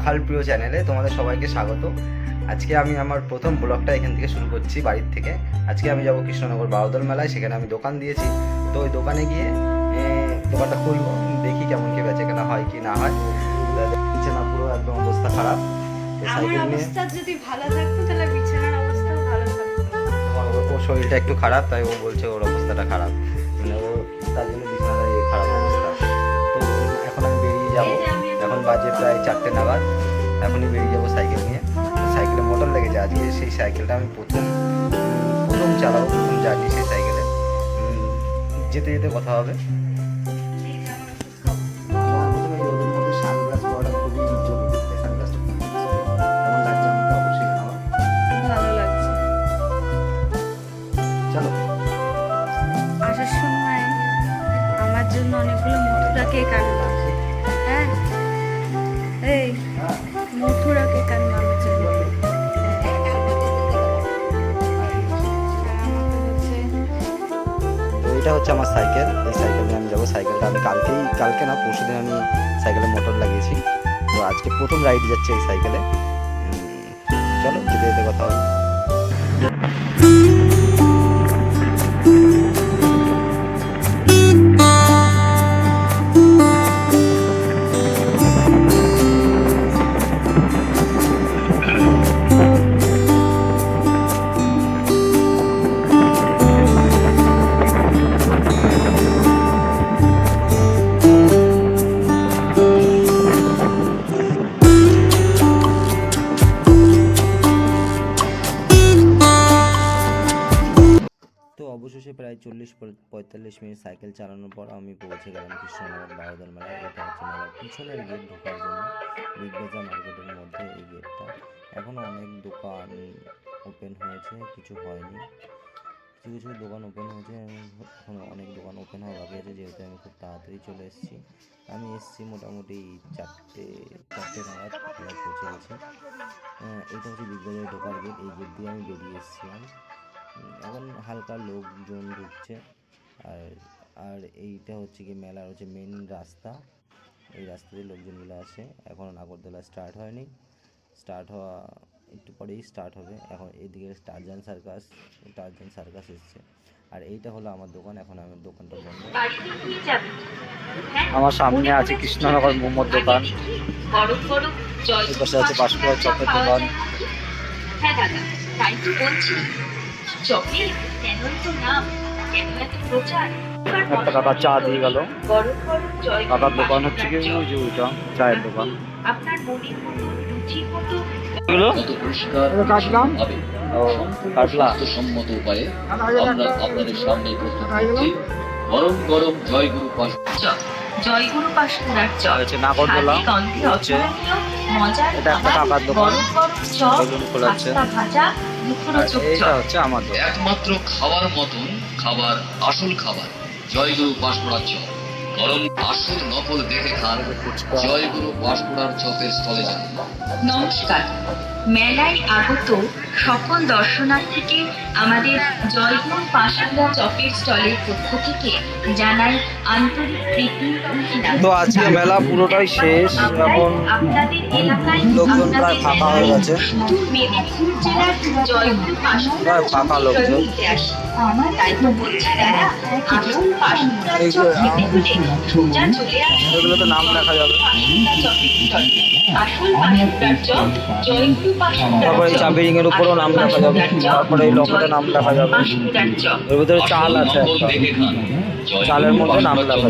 রাখাল প্রিয় চ্যানেলে তোমাদের সবাইকে স্বাগত। আজকে আমি আমার প্রথম ব্লগটা এখান থেকে শুরু করছি বাড়ির থেকে। আজকে আমি যাব কৃষ্ণনগর বারোদল মেলায় সেখানে আমি দোকান দিয়েছি। তো ওই দোকানে গিয়ে দোকানটা খুলবো দেখি কেমন কি বেচে কেনা হয় কি না হয়। দিচ্ছে না পুরো একদম অবস্থা খারাপ। যদি ভালো থাকতো তাহলে বিছানার অবস্থাও ভালো থাকতো। তোমার ওর- ওর শরীরটা একটু খারাপ তাই ও বলছে ওর অবস্থাটা খারাপ। মানে ও তার জন্য বাজে প্রায় চারটে নাগাদ এখনই বেরিয়ে যাব সাইকেল নিয়ে। সাইকেলে মোটর লেগেছে আজকে, সেই সাইকেলটা আমি প্রথম প্রথম চালাবো, প্রথম জার্নি সেই সাইকেলে। যেতে যেতে কথা হবে। আসার সময় আমার জন্য অনেকগুলো মথুরা কেক এই মথুরা কেক আনবা আমার এটা হচ্ছে আমার সাইকেল। এই সাইকেল নিয়ে আমি যাব। সাইকেলটা আমি কালকেই কালকে না পরশু দিন আমি সাইকেলে মোটর লাগিয়েছি। তো আজকে প্রথম রাইড যাচ্ছে এই সাইকেলে। চলো, যেতে যেতে কথা হবে। প্রায় চল্লিশ পঁয়- পঁয়তাল্লিশ মিনিট সাইকেল চালানোর পর আমি পৌঁছে গেলাম কৃষ্ণনগর বারোদল মেলা এটা হচ্ছে মেলার পিছনের গেট ঢোকার জন্য বিগ বাজার মার্কেটের মধ্যে এই গেটটা এখনও অনেক দোকান ওপেন হয়েছে, কিছু হয়নি। কিছু কিছু দোকান ওপেন হয়েছে এখনও অনেক দোকান ওপেন হওয়া বাকি আছে, যেহেতু আমি খুব তাড়াতাড়ি চলে এসেছি। আমি এসেছি মোটামুটি চারটে চারটে নাগাদ পৌঁছে গেছি। এটা হচ্ছে বিগ বাজারে ঢোকার গেট এই গেট দিয়ে আমি বেরিয়ে এসেছিলাম। এখন হালকা লোকজন ঢুকছে। আর আর এইটা হচ্ছে কি মেলার হচ্ছে মেন রাস্তা। এই রাস্তা দিয়ে লোকজনগুলো আসে। এখন নাগরদোলা স্টার্ট হয়নি। স্টার্ট হওয়া একটু পরেই স্টার্ট হবে। এখন এদিকে টারজান সার্কাস টারজান সার্কাস এসছে। আর এইটা হলো আমার দোকান। এখন আমার দোকানটা বন্ধ আমার সামনে আছে কৃষ্ণনগর মোমোর দোকান। পাশে আছে বাসপুরা চপের দোকান। হ্যাঁ দাদা তাই তো বলছি। চপের কেন তো নাম কেন এত প্রচার। একটা কাকা চা দিয়ে গেল। গরম গরম কাকার দোকান হচ্ছে কি যে ওইটা চায়ের দোকান। আপনার মনের মতো রুচি মতো এগুলো? কাটলাম ও কাটলা সম্মত উপায়ে আমরা আপনাদের সামনে প্রস্তুত করছি গরম গরম জয়গুরু পাশ চপ জয়গুরু পাশকুড়ার চপ হচ্ছে নাগরদোলা হচ্ছে। মজার এটা একটা কাকার দোকান। গরম গরম চপ বেলুন খোলাচ্ছে। পাস্তা ভাজা হচ্ছে একমাত্র খাবার মতন খাবার আসল খাবার জয়গুরু পাশকুড়ার চপ। গরম আসল নকল দেখে খান জয়গুরু বাসপড়ার চপের স্থলে যান। নমস্কার। মেলায় আগত সকল দর্শনার্থীকে আমাদের জয়গুর পাশালা চপের স্টলের পক্ষ থেকে জানাই আন্তরিক প্রীতি তো আজকে মেলা পুরোটাই শেষ এখন আপনাদের এলাকায় লোকজন প্রায় ফাঁকা হয়ে গেছে। মেদিনীপুর জেলার পাশালা ফাঁকা লোকজন। তাই তো বলছি দাদা আসল পাশকুড়ার চপ খেতে হলে সোজা চলে আসুন এগুলো তো নাম যাবে। আসল চপ পাশকুড়ার তারপরে এই চপ। চাবিরিং এর উপরও নাম লেখা যাবে, তারপরে এই লকেটে নাম লেখা যাবে। এর ভিতরে চাল আছে চালের মধ্যে নাম লেখা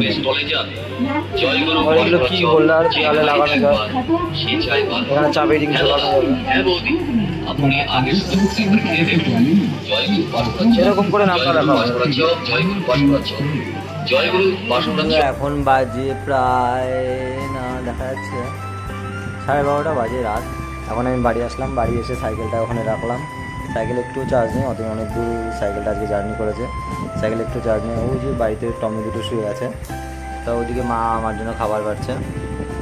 আর এগুলো কি হোল্ডার দেওয়ালে লাগানো যায়? এখানে চাবিরিং ঝোলানো যাবে। এরকম করে পাশকুড়ার চপ এখন বাজে প্রায়, না, দেখা যাচ্ছে সাড়ে বারোটা বাজে রাত। এখন আমি বাড়ি আসলাম, বাড়ি এসে সাইকেলটা ওখানে রাখলাম। সাইকেল একটু চার্জ নেই অত অনেক দূর সাইকেলটা আজকে জার্নি করেছে। সাইকেল একটু চার্জ নেই ওই যে বাড়িতে টমি দুটো শুয়ে আছে। তা ওদিকে মা আমার জন্য খাবার পাচ্ছে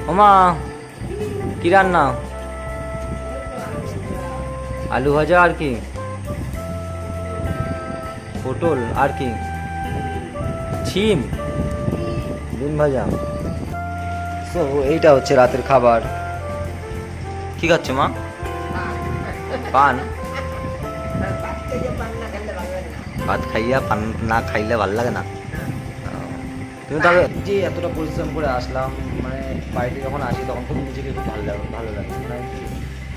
ও মা, কী রান্না? আলু ভাজা আর কি? পটল আর কি? ছিম। ডিম ভাজা। সো এইটা হচ্ছে রাতের খাবার। কি খাচ্ছ মা। পান। ভাত খাইয়া, পান না খাইলে ভালো লাগে না। তুমি তাহলে যে এতটা পরিশ্রম করে আসলাম মানে বাড়িতে যখন আসি, তখন খুব নিজেকে খুব ভালো লাগে ভালো লাগে। মানে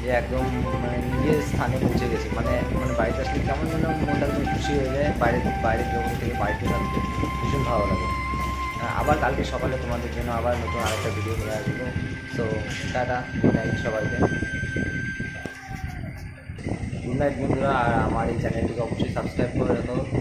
যে একদম মানে নিজের স্থানে পৌঁছে গেছি। মানে মানে বাড়িতে আসলে কেমন যেন মনটা একদম খুশি হয়ে যায়, বাইরে বাইরের জগৎ থেকে বাড়িতে আসতে ভীষণ ভালো লাগে। আবার কালকে সকালে তোমাদের জন্য আবার নতুন আরেকটা ভিডিও করে আসব। সো টাটা গুড নাইট সবাইকে। গুড নাইট বন্ধুরা, আর আমার এই চ্যানেলটিকে অবশ্যই সাবস্ক্রাইব করে রাখো।